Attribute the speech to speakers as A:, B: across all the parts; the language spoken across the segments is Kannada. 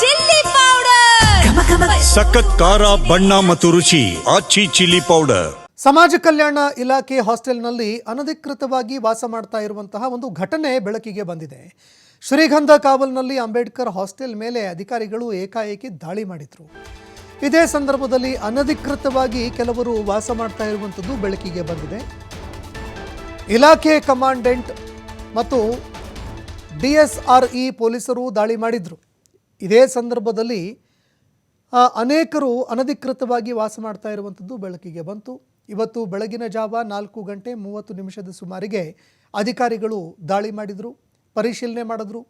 A: Chilli powder.
B: ಸಖತ್ ಖಾರ ಬಣ್ಣ ಮತ್ತು ರುಚಿ ಆಚಿ ಚಿಲ್ಲಿ ಪೌಡರ್.
C: ಸಮಾಜ ಕಲ್ಯಾಣ ಇಲಾಖೆ ಹಾಸ್ಟೆಲ್ನಲ್ಲಿ ಅನಧಿಕೃತವಾಗಿ ವಾಸ ಮಾಡ್ತಾ ಇರುವಂತಹ ಒಂದು ಘಟನೆ ಬೆಳಕಿಗೆ ಬಂದಿದೆ. ಶ್ರೀಗಂಧ ಕಾವಲ್ನಲ್ಲಿ ಅಂಬೇಡ್ಕರ್ ಹಾಸ್ಟೆಲ್ ಮೇಲೆ ಅಧಿಕಾರಿಗಳು ಏಕಾಏಕಿ ದಾಳಿ ಮಾಡಿದ್ರು. ಇದೇ ಸಂದರ್ಭದಲ್ಲಿ ಅನಧಿಕೃತವಾಗಿ ಕೆಲವರು ವಾಸ ಮಾಡ್ತಾ ಇರುವಂಥದ್ದು ಬೆಳಕಿಗೆ ಬಂದಿದೆ. ಇಲಾಖೆ ಕಮಾಂಡೆಂಟ್ ಮತ್ತು ಡಿಎಸ್ಆರ್ಇ ಎಸ್ ಆರ್ ಇ ಪೊಲೀಸರು ದಾಳಿ ಮಾಡಿದ್ರು. ಇದೇ ಸಂದರ್ಭದಲ್ಲಿ ಅನೇಕರು ಅನಧಿಕೃತವಾಗಿ ವಾಸ ಮಾಡ್ತಾ ಇರುವಂಥದ್ದು ಬೆಳಕಿಗೆ ಬಂತು. ಇವತ್ತು ಬೆಳಗಿನ ಜಾವ ನಾಲ್ಕು ಗಂಟೆ ಮೂವತ್ತು ನಿಮಿಷದ ಸುಮಾರಿಗೆ ಅಧಿಕಾರಿಗಳು ದಾಳಿ ಮಾಡಿದರು, ಪರಿಶೀಲನೆ ಮಾಡಿದ್ರು.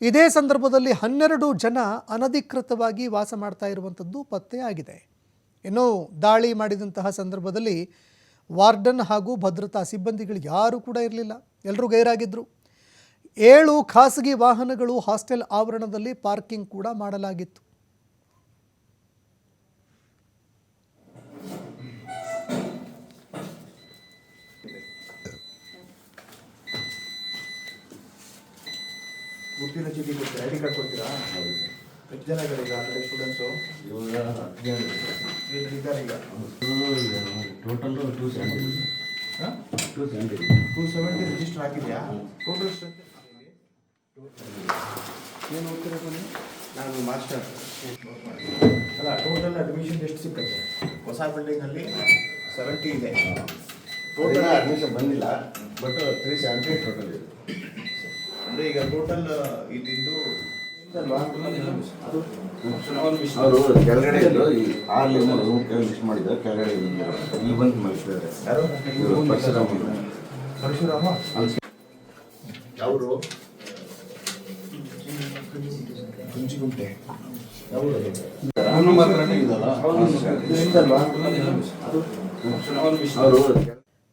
C: ಇದೇ ಸಂದರ್ಭದಲ್ಲಿ ಹನ್ನೆರಡು ಜನ ಅನಧಿಕೃತವಾಗಿ ವಾಸ ಮಾಡ್ತಾ ಇರುವಂಥದ್ದು ಪತ್ತೆ ಆಗಿದೆ. ಇನ್ನು ದಾಳಿ ಮಾಡಿದಂತಹ ಸಂದರ್ಭದಲ್ಲಿ ವಾರ್ಡನ್ ಹಾಗೂ ಭದ್ರತಾ ಸಿಬ್ಬಂದಿಗಳು ಯಾರೂ ಕೂಡ ಇರಲಿಲ್ಲ. ಎಲ್ಲರೂ ಗೈರಾಗಿದ್ದರು ಏಳು ಖಾಸಗಿ ವಾಹನಗಳು ಹಾಸ್ಟೆಲ್ ಆವರಣದಲ್ಲಿ ಪಾರ್ಕಿಂಗ್ ಕೂಡ ಮಾಡಲಾಗಿತ್ತು.
D: ಗುರುತಿನ ಚೀಟಿ ಕೊಡ್ತೀರಾ ಐ ಡಿ ಕಾರ್ಡ್ ಕೊಡ್ತೀರಾ ಎಷ್ಟು ಜನ ಇದ್ದಾರೆ ಈಗ ಆಲ್ರೆಡಿ ಸ್ಟೂಡೆಂಟ್ಸು ಇದ್ದಾರೆ. ಈಗ?
E: ಟೋಟಲ್ ಟೂ ಸೆವೆಂಟಿ
D: ಹಾಂ?
E: Two seventy
D: two seventy register ಆಗಿದೆಯಾ ಟೋಟಲ್ ಏನು ಹೋಗ್ತಿರೋದು ನಾನು ಮಾಸ್ಟರ್. ಅಲ್ಲ ಟೋಟಲ್ ಅಡ್ಮಿಷನ್ ಎಷ್ಟು ಸಿಕ್ಕತ್ತೆ? ಹೊಸ ಬಿಲ್ಡಿಂಗಲ್ಲಿ ಸೆವೆಂಟಿ ಇದೆ.
E: ಟೋಟಲ್ ಅಡ್ಮಿಷನ್ ಬಂದಿಲ್ಲ. ಬಟ್ ತ್ರೀ ಸೆವೆಂಟಿ ಟೋಟಲ್ ಇದೆ.
D: ಅಂದರೆ ಈಗ ಟೋಟಲ್ ಇದ್ದಿದ್ದು ಅದು
E: ಅವರು ಕೆಳಗಡೆ ಇದ್ದು ಈ ಆರು ರೂಮ್ ಕೆಳಗೆ ಲಿಸ್ಟ್ ಮಾಡಿದ್ದಾರೆ. ಕೆಳಗಡೆ ಇಲ್ಲಿ ಬಂದು ಮಲಗಿದ್ದಾರೆ.
D: ಯಾರು?
E: ಪರಶುರಾಮ
D: ಪರಶುರಾಮ? ಅವರು ಯಾವುದು
E: ಅವನು ಮಾತ್ರನೇ ಇದಲ್ಲ